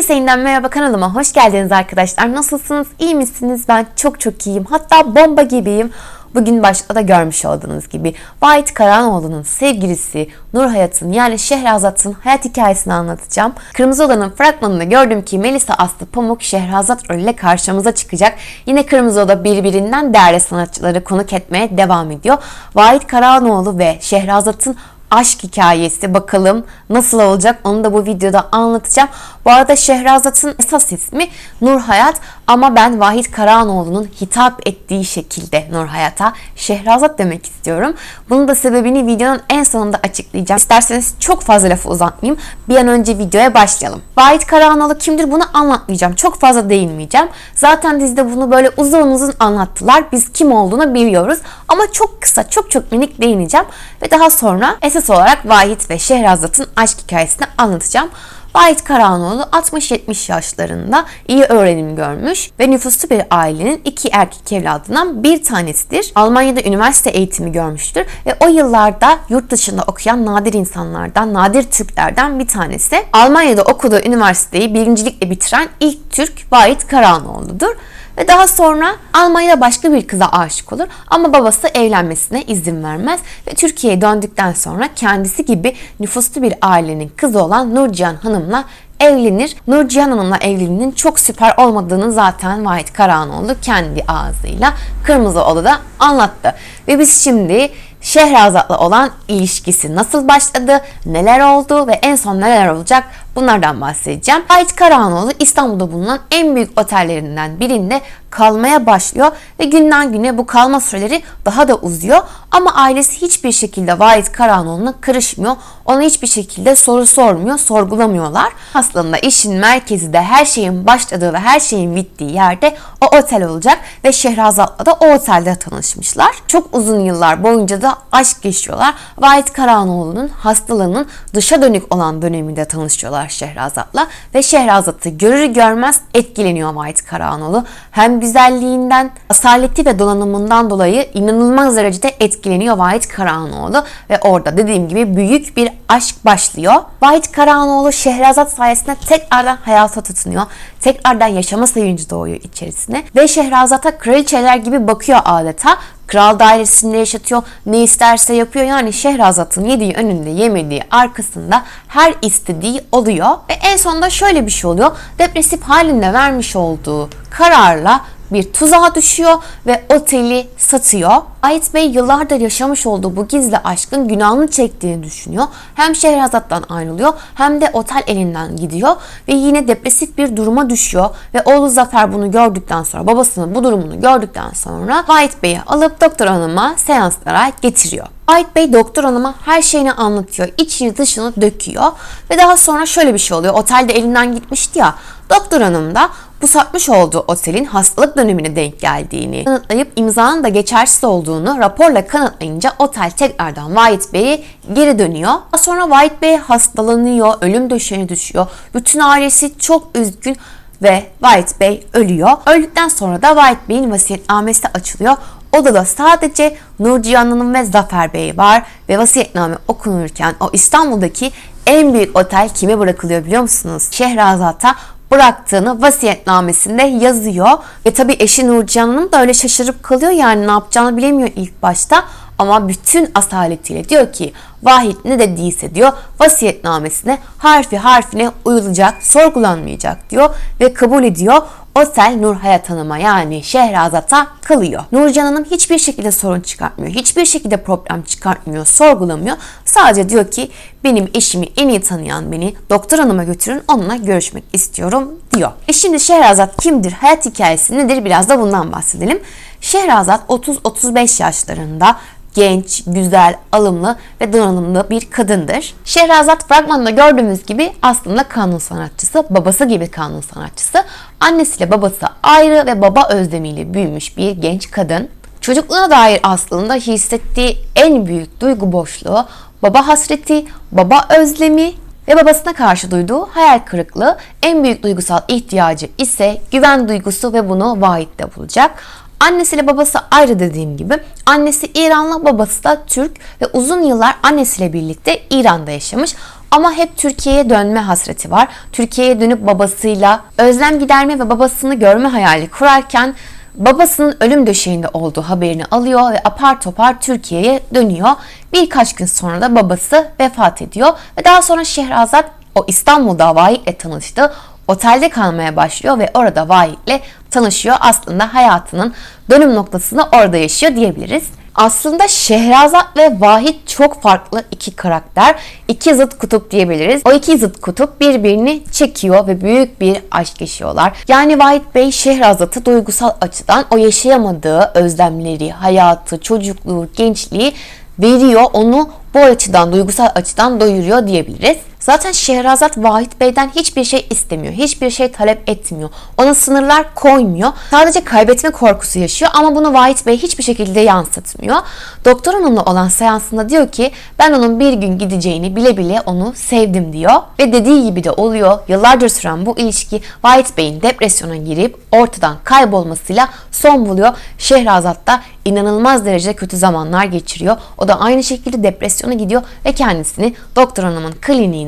Herkese yeniden merhaba kanalıma hoş geldiniz arkadaşlar. Nasılsınız? İyi misiniz? Ben çok çok iyiyim. Hatta bomba gibiyim. Bugün başta da görmüş olduğunuz gibi Vahit Karanoğlu'nun sevgilisi Nur Hayat'ın yani Şehrazat'ın hayat hikayesini anlatacağım. Kırmızı Oda'nın fragmanında gördüm ki Melisa Aslı Pamuk Şehrazat rolüyle karşımıza çıkacak. Yine Kırmızı Oda birbirinden değerli sanatçıları konuk etmeye devam ediyor. Vahit Karanoğlu ve Şehrazat'ın aşk hikayesi. Bakalım nasıl olacak? Onu da bu videoda anlatacağım. Bu arada Şehrazat'ın esas ismi Nur Hayat ama ben Vahit Karanoğlu'nun hitap ettiği şekilde Nur Hayat'a Şehrazat demek istiyorum. Bunun da sebebini videonun en sonunda açıklayacağım. İsterseniz çok fazla lafı uzatmayayım. Bir an önce videoya başlayalım. Vahit Karanoğlu kimdir bunu anlatmayacağım. Çok fazla değinmeyeceğim. Zaten dizide bunu böyle uzun uzun anlattılar. Biz kim olduğunu biliyoruz. Ama çok kısa, çok çok minik değineceğim. Ve daha sonra esas olarak Vahit ve Şehrazat'ın aşk hikayesini anlatacağım. Vahit Karanoğlu 60-70 yaşlarında iyi öğrenim görmüş ve nüfuslu bir ailenin iki erkek evladından bir tanesidir. Almanya'da üniversite eğitimi görmüştür ve o yıllarda yurt dışında okuyan nadir insanlardan, nadir Türklerden bir tanesi. Almanya'da okuduğu üniversiteyi birincilikle bitiren ilk Türk Vahit Karanoğlu'dur ve daha sonra Almanya'da başka bir kıza aşık olur ama babası evlenmesine izin vermez ve Türkiye'ye döndükten sonra kendisi gibi nüfuslu bir ailenin kızı olan Nurcihan Hanım'la evlenir. Nurcihan Hanım'la evliliğinin çok süper olmadığını zaten Vahit Karanoğlu kendi ağzıyla Kırmızı Oda'da anlattı. Ve biz şimdi Şehrazat'la olan ilişkisi nasıl başladı, neler oldu ve en son neler olacak bunlardan bahsedeceğim. Ait Karahanoğlu İstanbul'da bulunan en büyük otellerinden birinde kalmaya başlıyor ve günden güne bu kalma süreleri daha da uzuyor. Ama ailesi hiçbir şekilde Vahit Karahanoğlu'na karışmıyor. Ona hiçbir şekilde soru sormuyor, sorgulamıyorlar. Aslında işin merkezi de her şeyin başladığı ve her şeyin bittiği yerde o otel olacak ve Şehrazat'la da o otelde tanışmışlar. Çok uzun yıllar boyunca da aşk geçiyorlar. Vahit Karahanoğlu'nun hastalığının dışa dönük olan döneminde tanışıyorlar Şehrazat'la ve Şehrazat'ı görür görmez etkileniyor Vahit Karahanoğlu. Hem güzelliğinden, asaleti ve donanımından dolayı inanılmaz derecede etkileniyor Vahit Karahanoğlu ve orada dediğim gibi büyük bir aşk başlıyor. Vahit Karahanoğlu Şehrazat sayesinde tekrardan hayata tutunuyor. Tekrardan yaşama sevinci doğuyor içerisine ve Şehrazat'a kraliçeler gibi bakıyor adeta Kral dairesinde yaşatıyor. Ne isterse yapıyor. Yani Şehrazat'ın yediği önünde yemediği arkasında her istediği oluyor. Ve en sonunda şöyle bir şey oluyor. Depresif halinde vermiş olduğu kararla bir tuzağa düşüyor ve oteli satıyor. Ait Bey yıllardır yaşamış olduğu bu gizli aşkın günahını çektiğini düşünüyor. Hem Şehrazat'tan ayrılıyor hem de otel elinden gidiyor ve yine depresif bir duruma düşüyor ve oğlu Zafer bunu gördükten sonra babasının bu durumunu gördükten sonra White Bey'i alıp doktor hanıma seanslara getiriyor. White Bey doktor hanıma her şeyini anlatıyor. İçini dışını döküyor ve daha sonra şöyle bir şey oluyor. Otelde elinden gitmişti ya. Doktor hanım da bu satmış olduğu otelin hastalık dönemine denk geldiğini kanıtlayıp imzanın da geçersiz olduğunu raporla kanıtlayınca otel tekrardan White Bey'e geri dönüyor. Sonra White Bey hastalanıyor, ölüm döşeğine düşüyor. Bütün ailesi çok üzgün ve White Bey ölüyor. Öldükten sonra da White Bey'in vasiyetnamesi açılıyor. Odada sadece Nurcihan Hanım ve Zafer Bey var ve vasiyetname okunurken o İstanbul'daki en büyük otel kime bırakılıyor biliyor musunuz? Şehrazat'a bıraktığını vasiyetnamesinde yazıyor. Ve tabii eşi Nurcan Hanım da öyle şaşırıp kalıyor yani ne yapacağını bilemiyor ilk başta. Ama bütün asaletiyle diyor ki Vahit ne dediyse diyor vasiyetnamesine harfi harfine uyulacak, sorgulanmayacak diyor ve kabul ediyor. Otel Nur Hayat Hanım'a yani Şehrazat'a kalıyor. Nurcan Hanım hiçbir şekilde sorun çıkartmıyor. Hiçbir şekilde problem çıkartmıyor, sorgulamıyor. Sadece diyor ki benim eşimi en iyi tanıyan beni doktor hanıma götürün onunla görüşmek istiyorum diyor. E şimdi Şehrazat kimdir? Hayat hikayesi nedir? Biraz da bundan bahsedelim. Şehrazat 30-35 yaşlarında genç, güzel, alımlı ve donanımlı bir kadındır. Şehrazat fragmanında gördüğümüz gibi aslında kanun sanatçısı, babası gibi kanun sanatçısı. Annesiyle babası ayrı ve baba özlemiyle büyümüş bir genç kadın. Çocukluğuna dair aslında hissettiği en büyük duygu boşluğu, baba hasreti, baba özlemi ve babasına karşı duyduğu hayal kırıklığı en büyük duygusal ihtiyacı ise güven duygusu ve bunu Vahit'te bulacak. Annesiyle babası ayrı dediğim gibi. Annesi İranlı, babası da Türk ve uzun yıllar annesiyle birlikte İran'da yaşamış. Ama hep Türkiye'ye dönme hasreti var. Türkiye'ye dönüp babasıyla özlem giderme ve babasını görme hayali kurarken babasının ölüm döşeğinde olduğu haberini alıyor ve apar topar Türkiye'ye dönüyor. Birkaç gün sonra da babası vefat ediyor ve daha sonra Şehrazat o İstanbul'da Vahit'le tanıştı. Otelde kalmaya başlıyor ve orada Vahit'le tanışıyor. Aslında hayatının dönüm noktasını orada yaşıyor diyebiliriz. Aslında Şehrazat ve Vahit çok farklı iki karakter. iki zıt kutup diyebiliriz. O iki zıt kutup birbirini çekiyor ve büyük bir aşk yaşıyorlar. Yani Vahit Bey Şehrazat'ı duygusal açıdan o yaşayamadığı özlemleri, hayatı, çocukluğu, gençliği veriyor. Onu bu açıdan, duygusal açıdan doyuruyor diyebiliriz. Zaten Şehrazat Vahit Bey'den hiçbir şey istemiyor. Hiçbir şey talep etmiyor. Ona sınırlar koymuyor. Sadece kaybetme korkusu yaşıyor ama bunu Vahit Bey hiçbir şekilde yansıtmıyor. Doktor onunla olan seansında diyor ki ben onun bir gün gideceğini bile bile onu sevdim diyor. Ve dediği gibi de oluyor. Yıllardır süren bu ilişki Vahit Bey'in depresyona girip ortadan kaybolmasıyla son buluyor. Şehrazat da inanılmaz derecede kötü zamanlar geçiriyor. O da aynı şekilde depresyona gidiyor ve kendisini doktor hanımın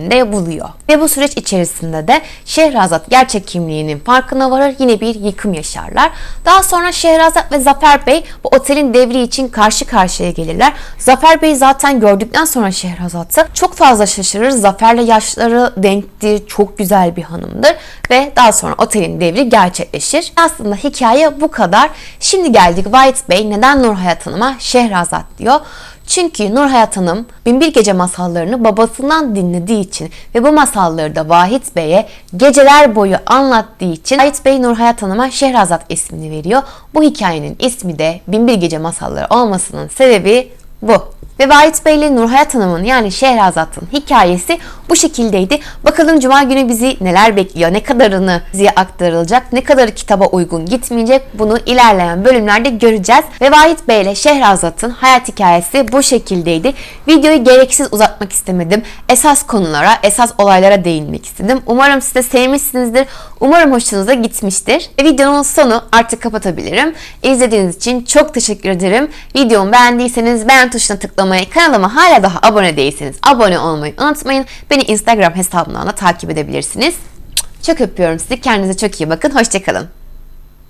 kliniğinde buluyor. Ve bu süreç içerisinde de Şehrazat gerçek kimliğinin farkına varır. Yine bir yıkım yaşarlar. Daha sonra Şehrazat ve Zafer Bey bu otelin devri için karşı karşıya gelirler. Zafer Bey zaten gördükten sonra Şehrazat'ı çok fazla şaşırır. Zafer'le yaşları denktir, çok güzel bir hanımdır ve daha sonra otelin devri gerçekleşir. Aslında hikaye bu kadar. Şimdi geldik White Bey neden Nur Hayat Hanım'a Şehrazat diyor. Çünkü Nur Hayat Hanım Binbir Gece masallarını babasından dinlediği için ve bu masalları da Vahit Bey'e geceler boyu anlattığı için Vahit Bey Nur Hayat Hanım'a Şehrazat ismini veriyor. Bu hikayenin ismi de Binbir Gece masalları olmasının sebebi bu. Ve Vahit Bey ile Nurhayat Hanım'ın yani Şehrazat'ın hikayesi bu şekildeydi. Bakalım Cuma günü bizi neler bekliyor, ne kadarını bize aktarılacak, ne kadarı kitaba uygun gitmeyecek bunu ilerleyen bölümlerde göreceğiz. Ve Vahit Bey ile Şehrazat'ın hayat hikayesi bu şekildeydi. Videoyu gereksiz uzatmak istemedim. Esas konulara, esas olaylara değinmek istedim. Umarım siz de sevmişsinizdir. Umarım hoşunuza gitmiştir. Ve videonun sonu artık kapatabilirim. İzlediğiniz için çok teşekkür ederim. Videomu beğendiyseniz beğen tuşuna tıklamayı, kanalıma hala daha abone değilseniz abone olmayı unutmayın. Beni Instagram hesabımdan da takip edebilirsiniz. Çok öpüyorum sizi. Kendinize çok iyi bakın. Hoşçakalın.